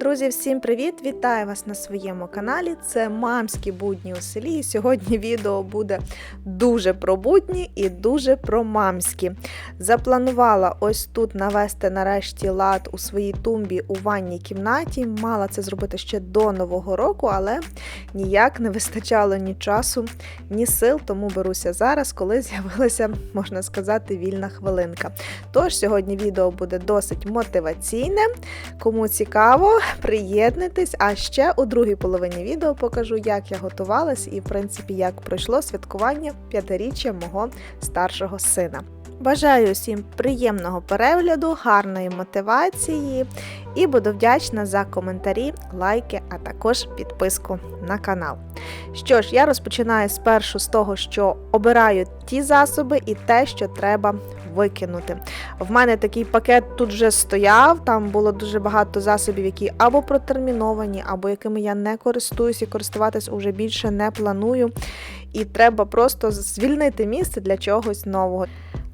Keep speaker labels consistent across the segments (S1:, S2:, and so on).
S1: Друзі, всім привіт! Вітаю вас на своєму каналі. Це мамські будні у селі. І сьогодні відео буде дуже про будні і дуже про мамські. Запланувала ось тут навести нарешті лад у своїй тумбі у ванній кімнаті. Мала це зробити ще до Нового року, але ніяк не вистачало ні часу, ні сил, тому беруся зараз, коли з'явилася, можна сказати, вільна хвилинка. Тож сьогодні відео буде досить мотиваційне. Кому цікаво, приєднуйтесь. А ще у другій половині відео покажу, як я готувалась і, в принципі, як пройшло святкування п'ятиріччя мого старшого сина. Бажаю всім приємного перегляду, гарної мотивації і буду вдячна за коментарі, лайки, а також підписку на канал. Що ж, я розпочинаю спершу з того, що обираю ті засоби і те, що треба викинути. В мене такий пакет тут вже стояв, там було дуже багато засобів, які або протерміновані, або якими я не користуюсь і користуватись уже більше не планую. І треба просто звільнити місце для чогось нового.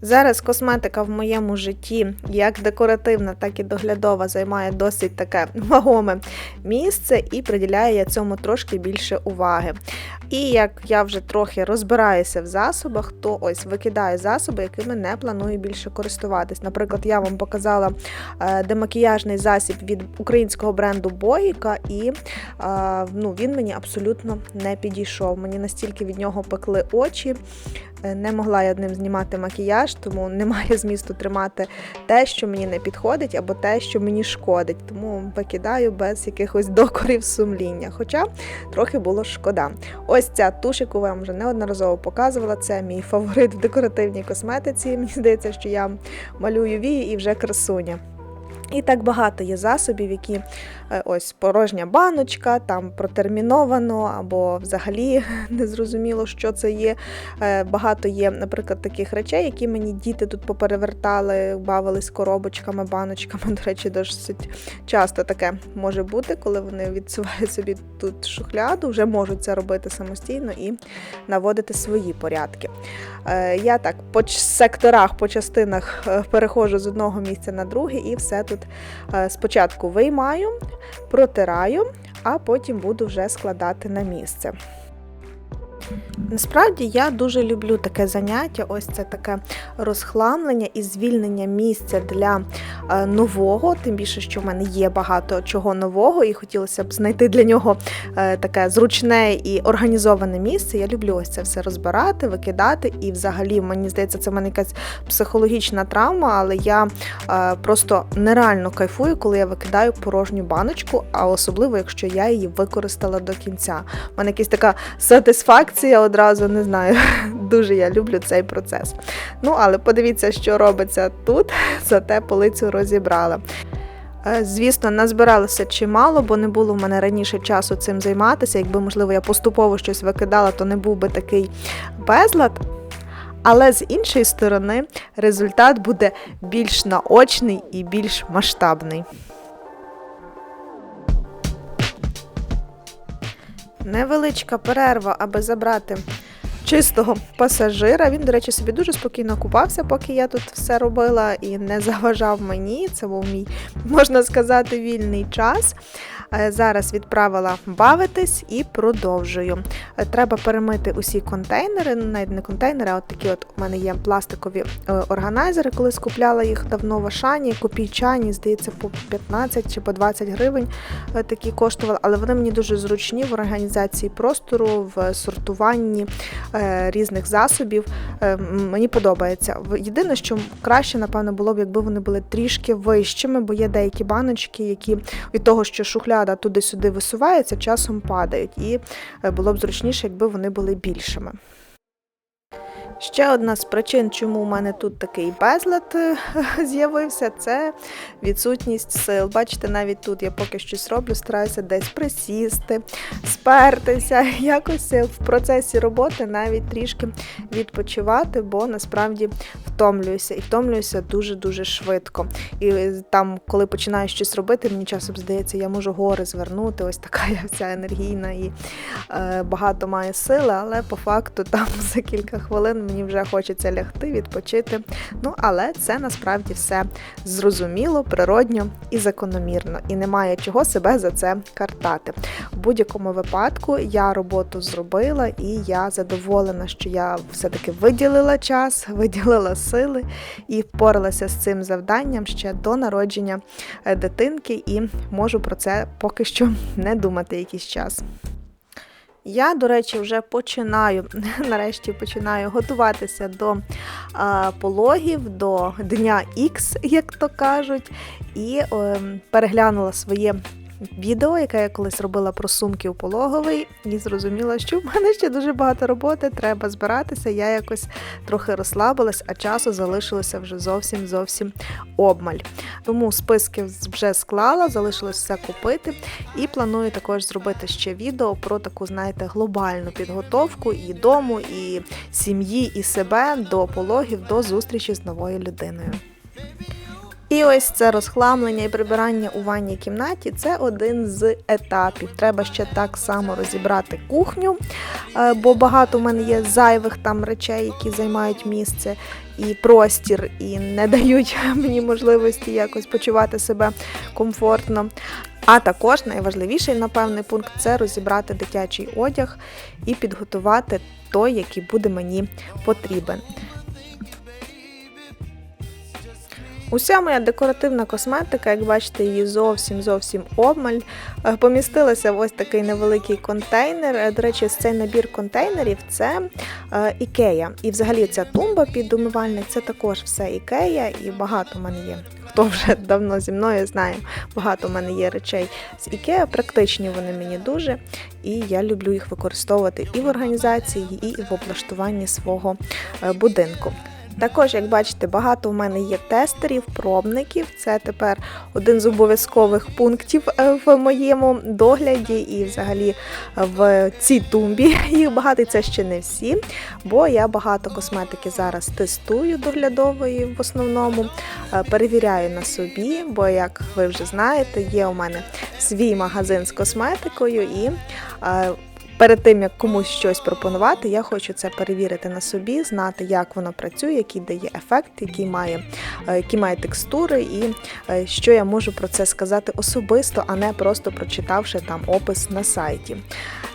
S1: Зараз косметика в моєму житті, як декоративна, так і доглядова, займає досить таке вагоме місце і приділяю я цьому трошки більше уваги. І як я вже трохи розбираюся в засобах, то ось викидаю засоби, якими не планую більше користуватись. Наприклад, я вам показала е, демакіяжний засіб від українського бренду Боїка, і е, ну, він мені абсолютно не підійшов. Мені настільки від нього пекли очі. Е, не могла я ним знімати макіяж, тому немає змісту тримати те, що мені не підходить, або те, що мені шкодить. Тому викидаю без якихось докорів сумління. Хоча трохи було шкода. Ось ця туш, яку вам вже неодноразово показувала. Це мій фаворит в декоративній косметиці. Мені здається, що я малюю вії і вже красуня. І так багато є засобів, які е, ось порожня баночка, там протерміновано, або взагалі не зрозуміло, що це є. Е, багато є, наприклад, таких речей, які мені діти тут поперевертали, бавились коробочками, баночками. До речі, досить часто таке може бути, коли вони відсувають собі тут шухляду, вже можуть це робити самостійно і наводити свої порядки. Е, я так по секторах, по частинах переходжу з одного місця на друге, і все тут тут е, спочатку виймаю, протираю, а потім буду вже складати на місце. Насправді я дуже люблю таке заняття, ось це таке розхламлення і звільнення місця для е, нового, тим більше, що в мене є багато чого нового, і хотілося б знайти для нього е, таке зручне і організоване місце. Я люблю ось це все розбирати, викидати. І взагалі, мені здається, це в мене якась психологічна травма, але я е, просто нереально кайфую, коли я викидаю порожню баночку, а особливо, якщо я її використала до кінця. У мене якась така сатисфакція одразу не знаю. Дуже я люблю цей процес. Ну, але подивіться, що робиться тут, зате полицю розібрала. Е, звісно, назбиралося чимало, бо не було в мене раніше часу цим займатися. Якби, можливо, я поступово щось викидала, то не був би такий безлад. Але з іншої сторони, результат буде більш наочний і більш масштабний. Невеличка перерва, аби забрати чистого пасажира. Він, до речі, собі дуже спокійно купався, поки я тут все робила і не заважав мені. Це був мій, можна сказати, вільний час. Е, зараз відправила бавитись і продовжую. Е, треба перемити усі контейнери, ну, навіть не контейнери, а от такі от у мене є пластикові е, органайзери, коли скупляла їх давно в Ашані, копійчані, здається, по 15 чи по 20 гривень такі коштували, але вони мені дуже зручні в організації простору, в сортуванні різних засобів. Мені подобається. Єдине, що краще, напевно, було б, якби вони були трішки вищими, бо є деякі баночки, які від того, що шухляда туди-сюди висувається, часом падають, і е, було б зручніше, якби вони були більшими. Ще одна з причин, чому у мене тут такий безлад е, з'явився, це відсутність сил. Бачите, навіть тут я поки щось роблю, стараюся десь присісти, спертися, якось в процесі роботи навіть трішки відпочивати, бо насправді втомлююся, і втомлююся дуже-дуже швидко. І е, там, коли починаю щось робити, мені часом здається, я можу гори звернути. Ось така я вся енергійна і е, багато маю сили, але по факту там за кілька хвилин мені вже хочеться лягти, відпочити. Ну, але це насправді все зрозуміло, природньо і закономірно, і немає чого себе за це картати. В будь-якому випадку я роботу зробила і я задоволена, що я все-таки виділила час, виділила сили і впоралася з цим завданням ще до народження е, дитинки, і можу про це поки що не думати якийсь час. Я, до речі, вже починаю, нарешті починаю готуватися до пологів, до дня Х, як то кажуть, і е, переглянула своє відео, яке я колись робила про сумки у пологовий, і зрозуміла, що в мене ще дуже багато роботи, треба збиратися. Я якось трохи розслабилась, а часу залишилося вже зовсім зовсім обмаль. Тому списки вже склала, залишилось все купити. І планую також зробити ще відео про таку, знаєте, глобальну підготовку і дому, і сім'ї, і себе до пологів, до зустрічі з новою людиною. І ось це розхламлення і прибирання у ванній кімнаті це один з етапів. Треба ще так само розібрати кухню, е, бо багато в мене є зайвих там речей, які займають місце і простір, і не дають мені можливості якось почувати себе комфортно. А також найважливіший, напевний пункт це розібрати дитячий одяг і підготувати той, який буде мені потрібен. Уся моя декоративна косметика, як бачите, її зовсім зовсім обмаль. Е, помістилася в ось такий невеликий контейнер. Е, до речі, цей набір контейнерів це е, Ікея. І взагалі ця тумба під умивальник це також все Ікея, і багато в мене є. Хто вже давно зі мною знає, багато в мене є речей з Ікея. Практичні вони мені дуже, і я люблю їх використовувати і в організації, і в облаштуванні свого будинку. Також, як бачите, багато в мене є тестерів, пробників. Це тепер один з обов'язкових пунктів е, в моєму догляді і взагалі в цій тумбі. Їх багато і це ще не всі, бо я багато косметики зараз тестую доглядової в основному, е, перевіряю на собі, бо, як ви вже знаєте, є у мене свій магазин з косметикою і. Перед тим як комусь щось пропонувати, я хочу це перевірити на собі, знати, як воно працює, який дає ефект, який має е, які має текстури, і е, що я можу про це сказати особисто, а не просто прочитавши там опис на сайті.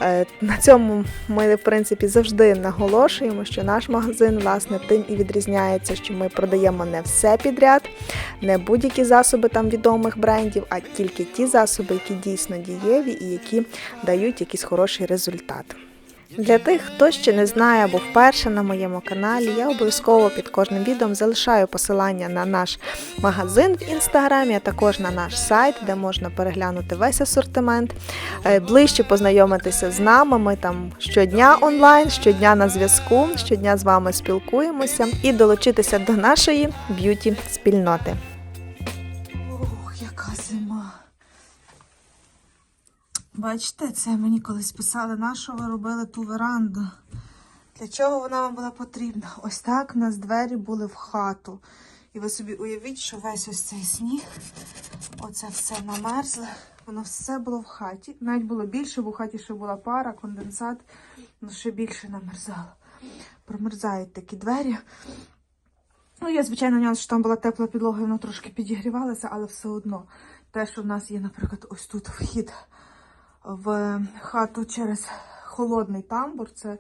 S1: Е, на цьому ми, в принципі, завжди наголошуємо, що наш магазин, власне, тим і відрізняється, що ми продаємо не все підряд, не будь-які засоби там відомих брендів, а тільки ті засоби, які дійсно дієві і які дають якийсь хороший результат. Для тих, хто ще не знає або вперше на моєму каналі, я обов'язково під кожним відео залишаю посилання на наш магазин в інстаграмі, а також на наш сайт, де можна переглянути весь асортимент, е, ближче познайомитися з нами. Ми там щодня онлайн, щодня на зв'язку, щодня з вами спілкуємося і долучитися до нашої б'юті спільноти. Бачите, це мені колись писали, на що ви робили ту веранду. Для чого вона вам була потрібна? Ось так у нас двері були в хату. І ви собі уявіть, що весь ось цей сніг, оце все намерзле. Воно все було в хаті. Навіть було більше, бо в хаті ще була пара, конденсат, ну ще більше намерзало. Промерзають такі двері. Ну, я, звичайно, нюанс, що там була тепла підлога, і воно трошки підігрівалося, але все одно. Те, що в нас є, наприклад, ось тут вхід в хату через холодний тамбур. Це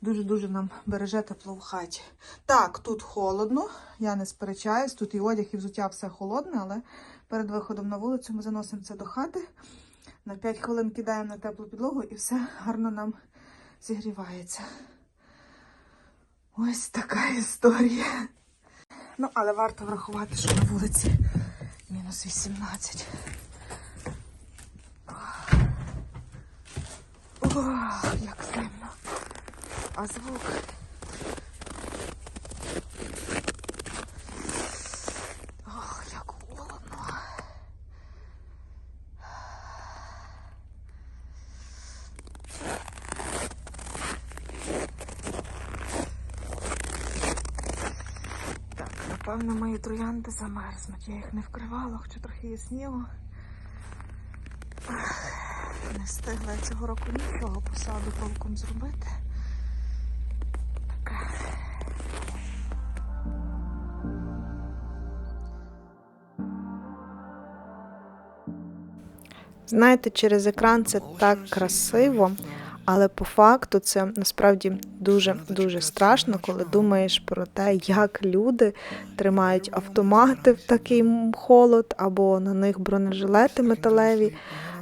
S1: дуже-дуже нам береже тепло в хаті. Так, тут холодно, я не сперечаюсь, тут і одяг, і взуття все холодне, але перед виходом на вулицю ми заносимо це до хати. На 5 хвилин кидаємо на теплу підлогу і все гарно нам зігрівається. Ось така історія. Ну, але варто врахувати, що на вулиці мінус 18. Ох, як темно. А звук. Ох, як холодно. Так, Напевно, мої троянди замерзнуть. Я їх не вкривала, хоча трохи є снігу. Не встигла цього року нічого посаду толком зробити. Таке. Знаєте, через екран це так красиво, але по факту це насправді дуже дуже страшно, коли думаєш про те, як люди тримають автомати в такий холод, або на них бронежилети металеві.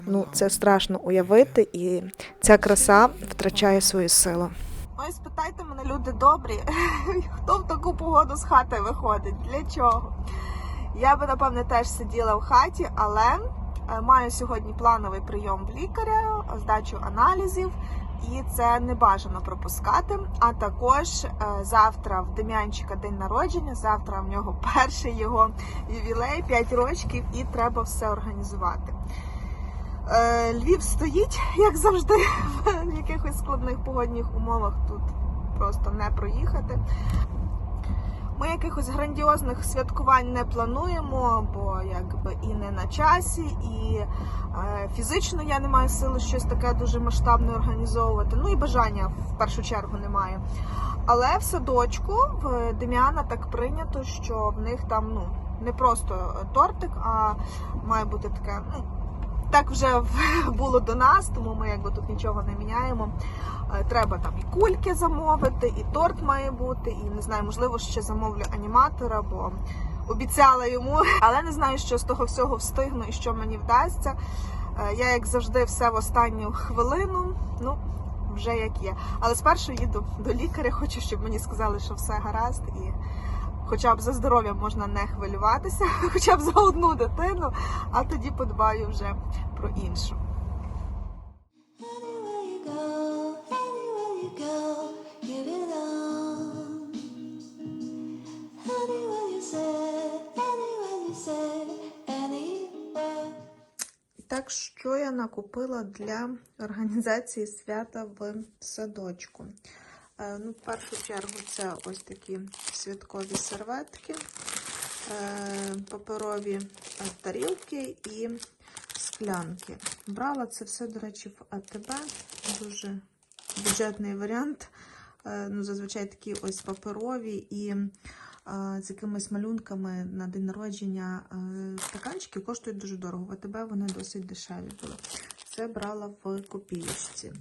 S1: Ну, це страшно уявити, і ця краса втрачає свою силу. Ой, спитайте мене, люди добрі, хто в таку погоду з хати виходить? Для чого? Я би, напевне, теж сиділа в хаті, але е, маю сьогодні плановий прийом в лікаря, здачу аналізів, і це не бажано пропускати. А також е, завтра в Дем'янчика день народження, завтра в нього перший його ювілей, 5 років, і треба все організувати. Е, Львів стоїть, як завжди, в якихось складних погодних умовах тут просто не проїхати. Ми якихось грандіозних святкувань не плануємо, бо якби і не на часі, і е, фізично я не маю сили щось таке дуже масштабне організовувати. Ну і бажання в першу чергу немає. Але в садочку в Дем'яна так прийнято, що в них там ну не просто тортик, а має бути таке. ну, так вже було до нас, тому ми якби тут нічого не міняємо. Е, Треба там і кульки замовити, і торт має бути, і не знаю, можливо, ще замовлю аніматора, бо обіцяла йому, але не знаю, що з того всього встигну і що мені вдасться. Е, Я, як завжди, все в останню хвилину. Ну, вже як є. Але спершу їду до лікаря, хочу, щоб мені сказали, що все гаразд і. Хоча б за здоров'я можна не хвилюватися, хоча б за одну дитину, а тоді подбаю вже про іншу. Так, що я накупила для організації свята в садочку? Е, Ну, в першу чергу, це ось такі святкові серветки, е, паперові тарілки і склянки. Брала це все, до речі, в АТБ. Дуже бюджетний варіант. Е, Ну, зазвичай такі ось паперові і з якимись малюнками на день народження стаканчики коштують дуже дорого. В АТБ вони досить дешеві були. Це брала в копієчці.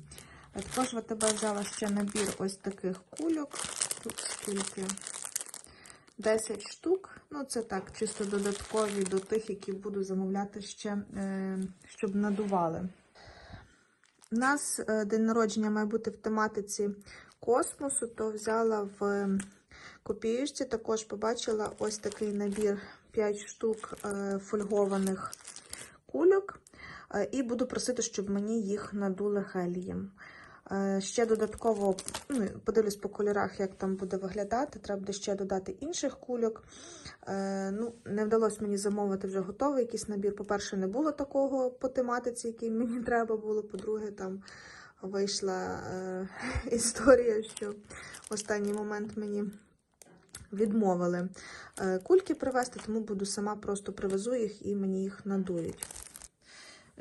S1: Також в АТБ взяла ще набір ось таких кульок. Тут скільки? 10 штук. Ну, це так, чисто додаткові до тих, які буду замовляти ще, е, щоб надували. У нас е, день народження має бути в тематиці космосу, то взяла в копієчці, також побачила ось такий набір 5 штук е, фольгованих кульок. І буду просити, щоб мені їх надули гелієм. Е, Ще додатково ну, подивлюсь по кольорах, як там буде виглядати. Треба буде ще додати інших кульок. Е, Ну, не вдалося мені замовити вже готовий якийсь набір. По-перше, не було такого по тематиці, який мені треба було. По-друге, там вийшла е, історія, що в останній момент мені відмовили кульки привезти, тому буду сама просто привезу їх і мені їх надують.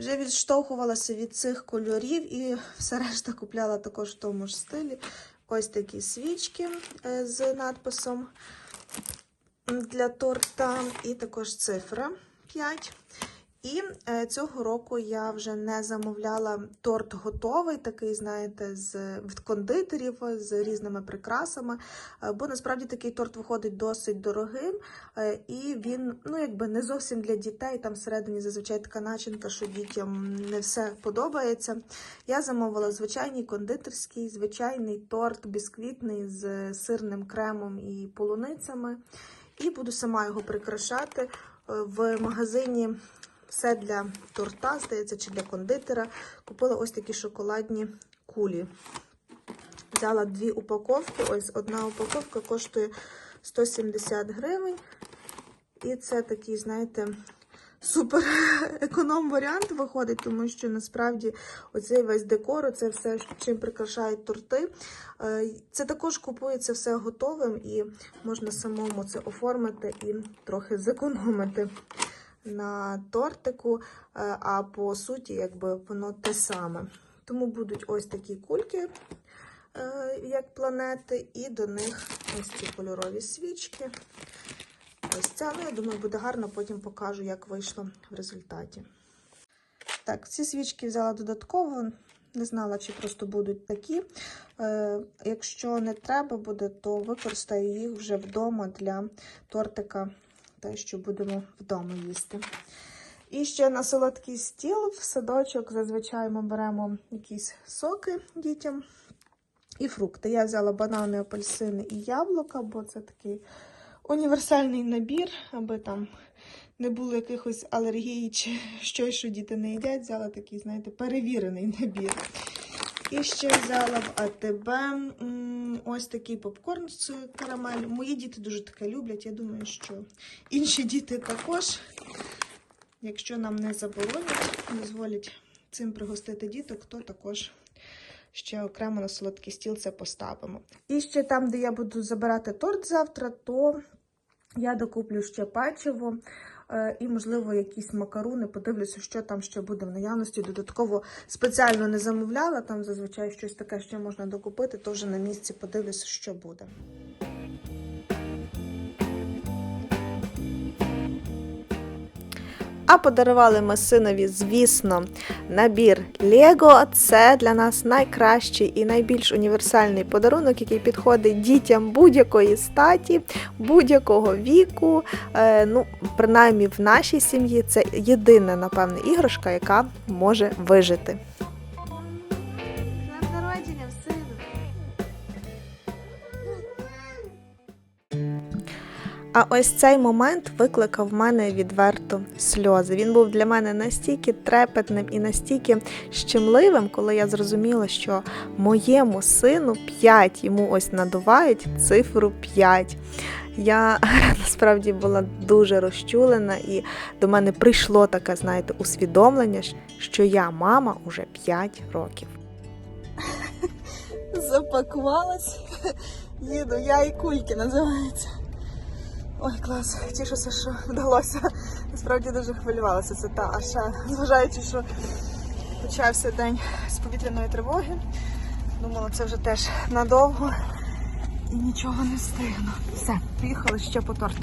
S1: Вже відштовхувалася від цих кольорів і все решта купляла також в тому ж стилі. Ось такі свічки е, з надписом для торта, і також цифра 5. І е, цього року я вже не замовляла торт готовий, такий, знаєте, з від кондитерів з різними прикрасами. е, Бо насправді такий торт виходить досить дорогим, е, і він ну якби не зовсім для дітей. Там всередині зазвичай така начинка, що дітям не все подобається. Я замовила звичайний кондитерський, звичайний торт бісквітний з сирним кремом і полуницями. І буду сама його прикрашати в магазині. Все для торта, здається, чи для кондитера. Купила ось такі шоколадні кулі. Взяла дві упаковки. Ось одна упаковка коштує 170 гривень. І це такий, знаєте, супер економ варіант виходить, тому що насправді оцей весь декор, це все, чим прикрашають торти. е, Це також купується все готовим і можна самому це оформити і трохи зекономити на тортику, е, а по суті, якби воно те саме. Тому будуть ось такі кульки, е, як планети, і до них ось ці кольорові свічки. Ось ця, ну, я думаю, буде гарно, потім покажу, як вийшло в результаті. Так, ці свічки взяла додатково, не знала, чи просто будуть такі. Е, якщо не треба буде, то використаю їх вже вдома для тортика, те, що будемо вдома їсти. І ще на солодкий стіл в садочок зазвичай ми беремо якісь соки дітям і фрукти. Я взяла банани, апельсини і яблука, бо це такий універсальний набір, аби там не було якихось алергій чи щось, що діти не їдять. Взяла такий, знаєте, перевірений набір. І ще взяла в АТБ ось такий попкорн з карамель. Мої діти дуже таке люблять. Я думаю, що інші діти також, якщо нам не заборонять, дозволять цим пригостити діток, то також ще окремо на солодкий стіл це поставимо. І ще там, де я буду забирати торт завтра, то я докуплю ще печиво і, можливо, якісь макаруни. Подивлюся, що там ще буде в наявності. Додатково спеціально не замовляла, там зазвичай щось таке ще можна докупити, то на місці подивлюся, що буде. А подарували ми синові, звісно, набір Лего. Це для нас найкращий і найбільш універсальний подарунок, який підходить дітям будь-якої статі, будь-якого віку. Е, ну, принаймні в нашій сім'ї це єдина, напевне, іграшка, яка може вижити. А ось цей момент викликав в мене відверто сльози. Він був для мене настільки трепетним і настільки щемливим, коли я зрозуміла, що моєму сину 5, йому ось надувають цифру 5. Я насправді була дуже розчулена, і до мене прийшло таке, знаєте, усвідомлення, що я мама уже 5 років. Запакувалась, їду, я і кульки називається. Ой, клас, тішуся, що вдалося. Насправді дуже хвилювалася це та. А ще зважаючи, що почався день з повітряної тривоги. Думала, це вже теж надовго і нічого не встигну. Все, поїхали ще по торт.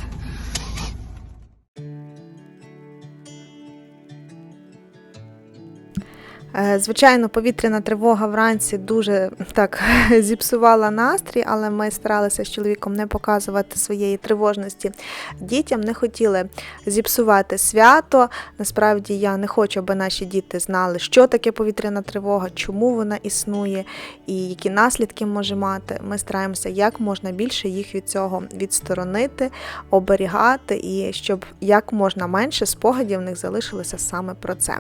S1: Звичайно, повітряна тривога вранці дуже так зіпсувала настрій, але ми старалися з чоловіком не показувати своєї тривожності дітям, не хотіли зіпсувати свято. Насправді я не хочу, аби наші діти знали, що таке повітряна тривога, чому вона існує і які наслідки може мати. Ми стараємося як можна більше їх від цього відсторонити, оберігати і щоб як можна менше спогадів в них залишилося саме про це.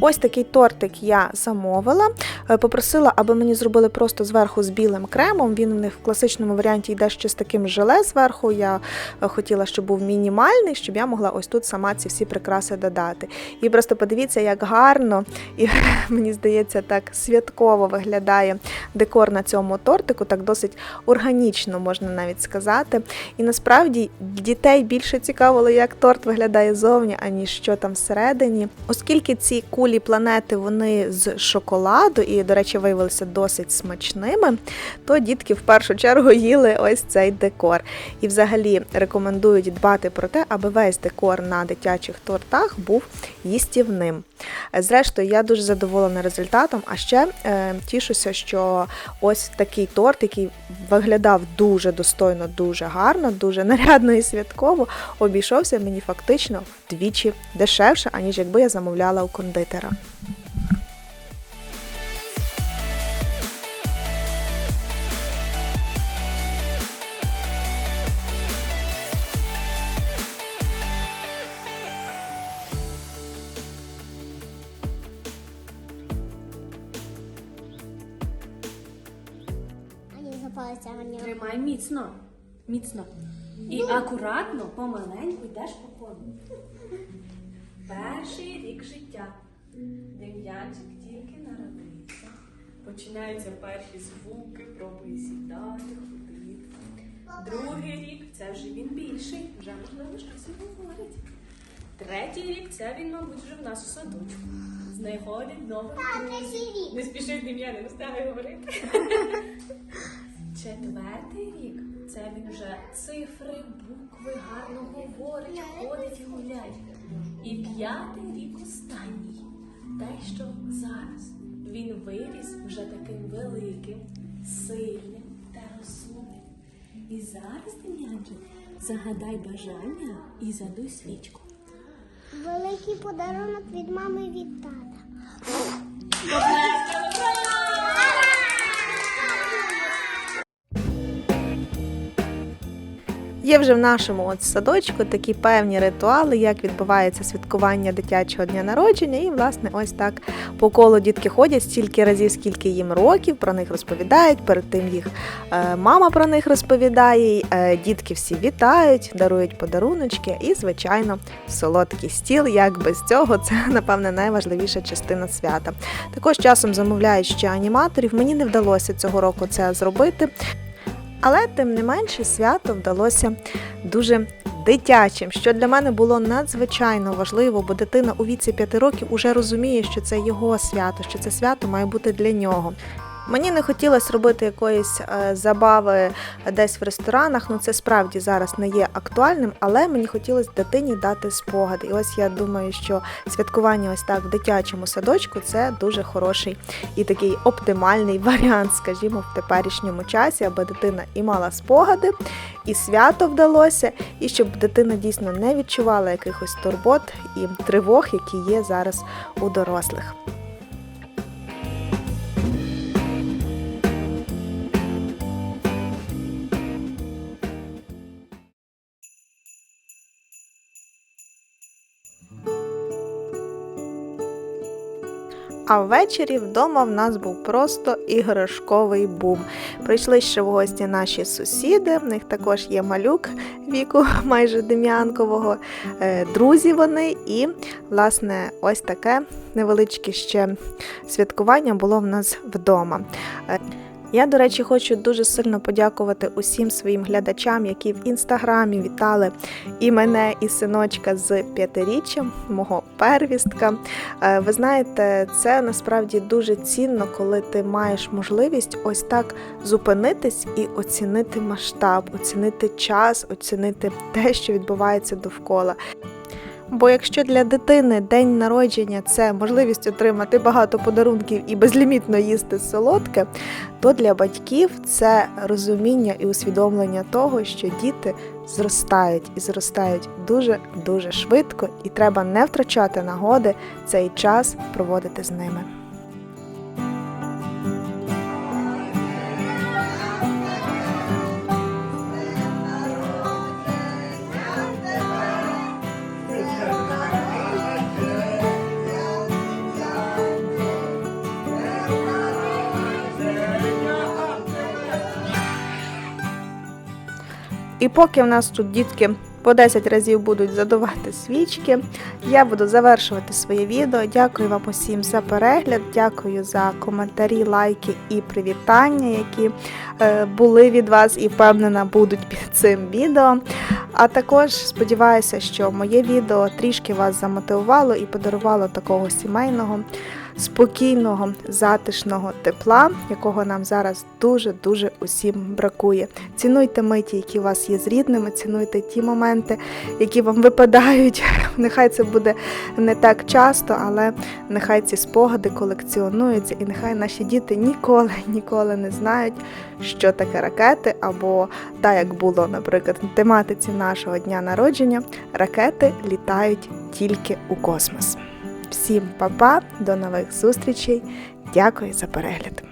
S1: Ось такий тортик я замовила. Е, Попросила, аби мені зробили просто зверху з білим кремом. Він в них в класичному варіанті йде ще з таким желе зверху. Я е, хотіла, щоб був мінімальний, щоб я могла ось тут сама ці всі прикраси додати. І просто подивіться, як гарно і мені здається, так святково виглядає декор на цьому тортику, так досить органічно можна навіть сказати. І насправді дітей більше цікавило, як торт виглядає зовні, аніж що там всередині. Оскільки ці кулі планети вони з шоколаду і, до речі, виявилися досить смачними, то дітки в першу чергу їли ось цей декор. І взагалі рекомендують дбати про те, аби весь декор на дитячих тортах був їстівним. Е, Зрештою, я дуже задоволена результатом. А ще е, тішуся, що ось такий торт, який виглядав дуже достойно, дуже гарно, дуже нарядно і святково, обійшовся мені фактично вдвічі дешевше, аніж якби я замовляла у кондитера.
S2: Міцно.
S3: Міцно. І акуратно, помаленьку йдеш по колу. Перший рік життя. Дем'янчик тільки народився. Починаються перші звуки, пробує сідати, ходити. Другий рік це вже він більший, вже можливо щось говорить. Третій рік це він, мабуть, вже в нас у садочку. Знаходить нових друзів. Не спіши Дем'яне, не встигай говорити. Четвертий рік це він вже цифри, букви гарно говорить, ходить гуляє. І п'ятий рік останній. Те, що зараз він виріс вже таким великим, сильним та розумним. І зараз, Дем'янчик, загадай бажання і задуй свічку.
S2: Великий подарунок від мами і від тата.
S1: Є вже в нашому от садочку такі певні ритуали, як відбувається святкування дитячого дня народження. І, власне, ось так по колу дітки ходять стільки разів, скільки їм років, про них розповідають. Перед тим їх е, мама про них розповідає. е, Дітки всі вітають, дарують подаруночки і, звичайно, солодкий стіл. Як без цього, це напевне найважливіша частина свята. Також часом замовляють ще аніматорів. Мені не вдалося цього року це зробити. Але тим не менше свято вдалося дуже дитячим, що для мене було надзвичайно важливо, бо дитина у віці 5 років уже розуміє, що це його свято, що це свято має бути для нього. Мені не хотілося робити якоїсь е, забави десь в ресторанах. Ну це справді зараз не є актуальним, але мені хотілося дитині дати спогади. І ось я думаю, що святкування ось так в дитячому садочку це дуже хороший і такий оптимальний варіант, скажімо, в теперішньому часі, аби дитина і мала спогади, і свято вдалося, і щоб дитина дійсно не відчувала якихось турбот і тривог, які є зараз у дорослих. А ввечері вдома в нас був просто іграшковий бум. Прийшли ще в гості наші сусіди. В них також є малюк віку майже дем'янкового. Е, Друзі вони, і власне ось таке невеличке ще святкування було в нас вдома. Я, до речі, хочу дуже сильно подякувати усім своїм глядачам, які в інстаграмі вітали і мене, і синочка з п'ятиріччям, мого первістка. Е, Ви знаєте, це насправді дуже цінно, коли ти маєш можливість ось так зупинитись і оцінити масштаб, оцінити час, оцінити те, що відбувається довкола. Бо якщо для дитини день народження це можливість отримати багато подарунків і безлімітно їсти солодке, то для батьків це розуміння і усвідомлення того, що діти зростають і зростають дуже дуже швидко, і треба не втрачати нагоди цей час проводити з ними. І поки в нас тут дітки по 10 разів будуть задувати свічки, я буду завершувати своє відео. Дякую вам усім за перегляд, дякую за коментарі, лайки і привітання, які е, були від вас і впевнена будуть під цим відео. А також сподіваюся, що моє відео трішки вас замотивувало і подарувало такого сімейного, спокійного, затишного тепла, якого нам зараз дуже-дуже усім бракує. Цінуйте миті, які у вас є з рідними, цінуйте ті моменти, які вам випадають. Нехай це буде не так часто, але нехай ці спогади колекціонуються, і нехай наші діти ніколи, ніколи не знають, що таке ракети, або так як було, наприклад, в тематиці нашого дня народження, ракети літають тільки у космос. Всім па-па, до нових зустрічей. Дякую за перегляд.